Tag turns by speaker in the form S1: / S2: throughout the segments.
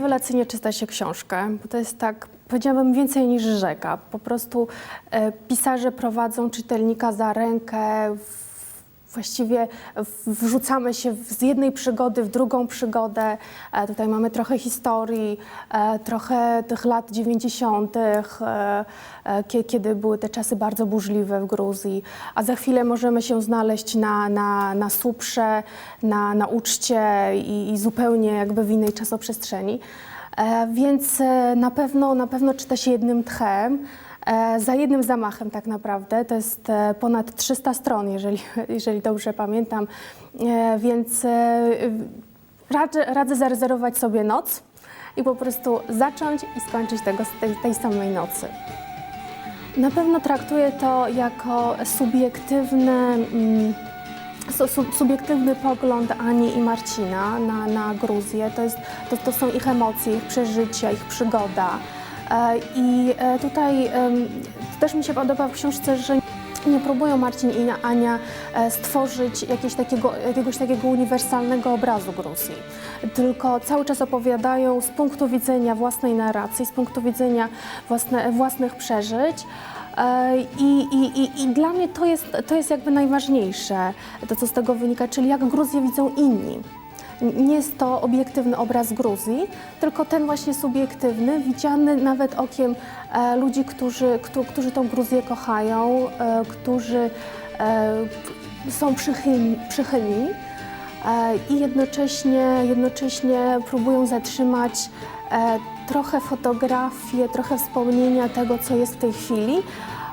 S1: rewelacyjnie czyta się książkę, bo to jest tak, powiedziałabym, więcej niż rzeka. Po prostu e, pisarze prowadzą czytelnika za rękę, w, właściwie wrzucamy się z jednej przygody w drugą przygodę. E, tutaj mamy trochę historii, e, trochę tych lat 90., e, kie- kiedy były te czasy bardzo burzliwe w Gruzji, a za chwilę możemy się znaleźć na, na, na Suprze, na, na uczcie i, i zupełnie jakby w innej czasoprzestrzeni. Więc na pewno, na pewno czyta się jednym tchem, za jednym zamachem tak naprawdę. To jest e, ponad 300 stron, jeżeli, jeżeli dobrze pamiętam. E, Więc e, radzę, radzę zarezerwować sobie noc i po prostu zacząć i skończyć tego tej, tej samej nocy. Na pewno traktuję to jako subiektywny, mm, su- su- subiektywny pogląd Ani i Marcina na, na Gruzję. To, jest, to, to są ich emocje, ich przeżycia, ich przygoda. E, I e, tutaj też mi się podoba w książce, że nie próbują Marcin i Ania e, stworzyć jakiegoś takiego, jakiegoś takiego uniwersalnego obrazu Gruzji, tylko cały czas opowiadają z punktu widzenia własnej narracji, z punktu widzenia własne, własnych przeżyć. I, i, i, I dla mnie to jest, to jest jakby najważniejsze, to co z tego wynika, czyli jak Gruzję widzą inni. Nie jest to obiektywny obraz Gruzji, tylko ten właśnie subiektywny, widziany nawet okiem e, ludzi, którzy, którzy, tą Gruzję kochają, e, którzy e, są przychylni, przychylni i jednocześnie, jednocześnie próbują zatrzymać trochę fotografię, trochę wspomnienia tego, co jest w tej chwili,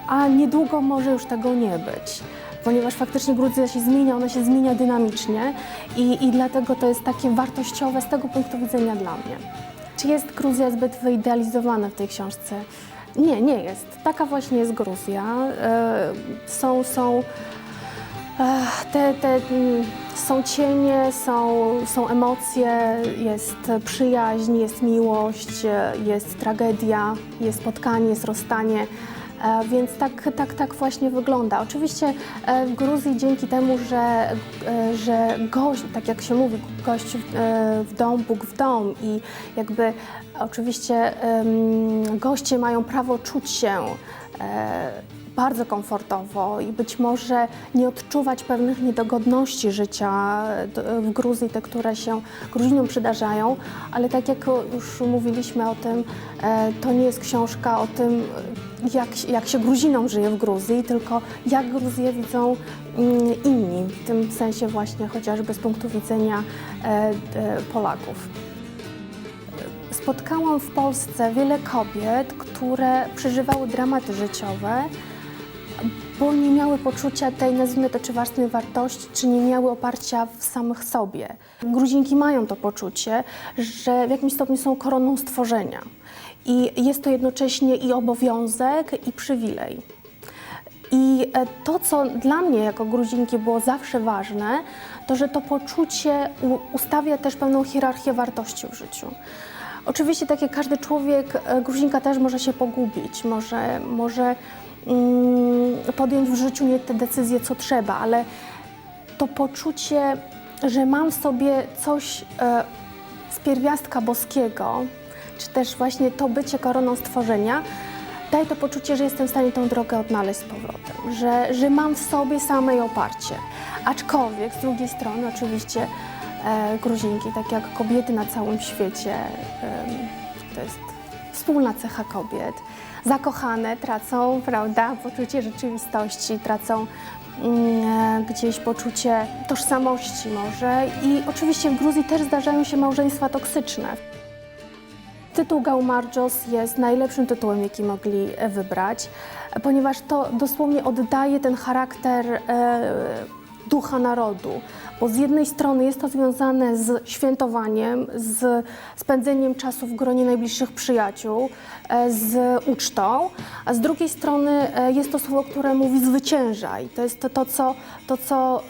S1: a niedługo może już tego nie być ponieważ faktycznie Gruzja się zmienia, ona się zmienia dynamicznie i, i dlatego to jest takie wartościowe z tego punktu widzenia dla mnie. Czy jest Gruzja zbyt wyidealizowana w tej książce? Nie, nie jest. Taka właśnie jest Gruzja. E, są, są Ech, Te, te, mm, są cienie, są, są emocje, jest przyjaźń, jest miłość, e, jest tragedia, jest spotkanie, jest rozstanie. E, Więc tak, tak, tak właśnie wygląda. Oczywiście e, w Gruzji dzięki temu, że, e, że gość, tak jak się mówi, gość w, dom, Bóg w dom i jakby oczywiście goście mają prawo czuć się bardzo komfortowo i być może nie odczuwać pewnych niedogodności życia d- w Gruzji, te, które się Gruzinom przydarzają, ale tak jak już mówiliśmy o tym, e, to nie jest książka o tym, jak, jak się Gruzinom żyje w Gruzji, tylko jak Gruzję widzą mm, inni, w tym sensie właśnie chociażby z punktu widzenia e, e, Polaków. Spotkałam w Polsce wiele kobiet, które przeżywały dramaty życiowe, bo nie miały poczucia tej, nazwijmy to, czy własnej wartości, czy nie miały oparcia w samych sobie. Gruzinki mają to poczucie, że w jakimś stopniu są koroną stworzenia. I jest to jednocześnie i obowiązek, i przywilej. I e, to, co dla mnie jako Gruzinki było zawsze ważne, to że to poczucie ustawia też pewną hierarchię wartości w życiu. Oczywiście, tak jak każdy człowiek, e, Gruzinka też może się pogubić, może, może mm, podjąć w życiu nie te decyzje, co trzeba, ale to poczucie, że mam w sobie coś e, z pierwiastka boskiego, czy też właśnie to bycie koroną stworzenia, daje to poczucie, że jestem w stanie tą drogę odnaleźć z powrotem, że, że mam w sobie samej oparcie. Aczkolwiek z drugiej strony oczywiście Gruzinki, tak jak kobiety na całym świecie, to jest wspólna cecha kobiet. Zakochane tracą, prawda, poczucie rzeczywistości, tracą mm, e, gdzieś poczucie tożsamości może i oczywiście w Gruzji też zdarzają się małżeństwa toksyczne. Tytuł Gaumarjos jest najlepszym tytułem, jaki mogli e, wybrać, e, ponieważ to dosłownie oddaje ten charakter e, ducha narodu. Bo z jednej strony jest to związane z świętowaniem, z spędzeniem czasu w gronie najbliższych przyjaciół, e, z ucztą, a z drugiej strony e, jest to słowo, które mówi zwyciężaj. To jest to, co, to, co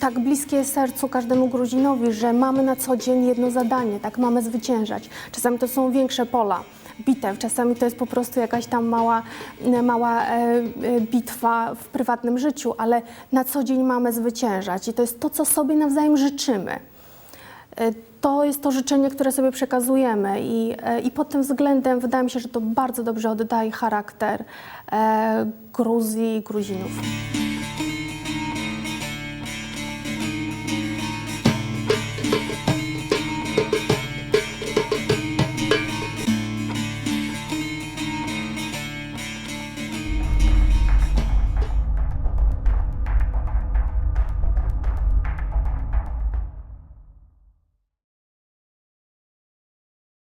S1: tak bliskie jest sercu każdemu Gruzinowi, że mamy na co dzień jedno zadanie, tak mamy zwyciężać. Czasami to są większe pola bitew, czasami to jest po prostu jakaś tam mała, mała e, e, bitwa w prywatnym życiu, ale na co dzień mamy zwyciężać i to jest to, co sobie nawzajem życzymy. E, to jest to życzenie, które sobie przekazujemy i, i pod tym względem wydaje mi się, że to bardzo dobrze oddaje charakter e, Gruzji i Gruzinów.